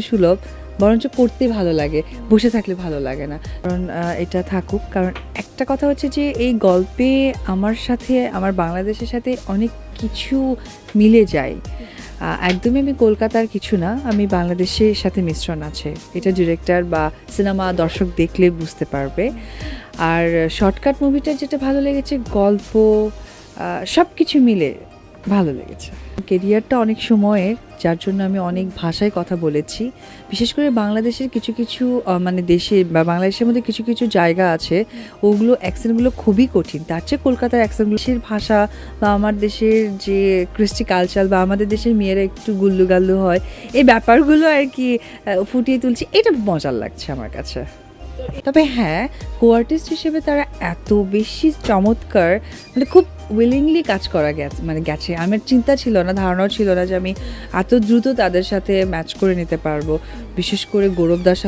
সুলভ, বরঞ্চ করতে ভালো লাগে, বসে থাকলে ভালো লাগে না। কারণ এটা থাকুক। কারণ একটা কথা হচ্ছে যে, এই গল্পে আমার সাথে, আমার বাংলাদেশের সাথে অনেক কিছু মিলে যায়। একদমই আমি কলকাতার কিছু না, আমি বাংলাদেশের সাথে মিশ্রণ আছে। এটা ডিরেক্টর বা সিনেমা দর্শক দেখলে বুঝতে পারবে। আর শর্টকাট মুভিটা যেটা ভালো লেগেছে, গল্প সব কিছু মিলে ভালো লেগেছে। কেরিয়ারটা অনেক সময়ের, যার জন্য আমি অনেক ভাষায় কথা বলেছি। বিশেষ করে বাংলাদেশের কিছু কিছু মানে দেশে বা বাংলাদেশের মধ্যে কিছু কিছু জায়গা আছে, ওগুলো অ্যাকসেন্টগুলো খুবই কঠিন। তার চেয়ে কলকাতার অ্যাকসেন্টগুলো দেশের ভাষা বা আমার দেশের যে কৃষ্টি কালচার বা আমাদের দেশের মেয়েরা একটু গুল্লুগাল্লু হয়, এই ব্যাপারগুলো আর কি ফুটিয়ে তুলছি, এটা মজার লাগছে আমার কাছে। তবে হ্যাঁ কো আর্টিস্ট হিসেবে তারা এত বেশি চমৎকার মানে খুব উইলিংলি কাজ করা গেছে মানে গেছে। আমার চিন্তা ছিল না, ধারণাও ছিল না যে আমি এত দ্রুত তাদের সাথে ম্যাচ করে নিতে পারব। বিশেষ করে গৌরব দাস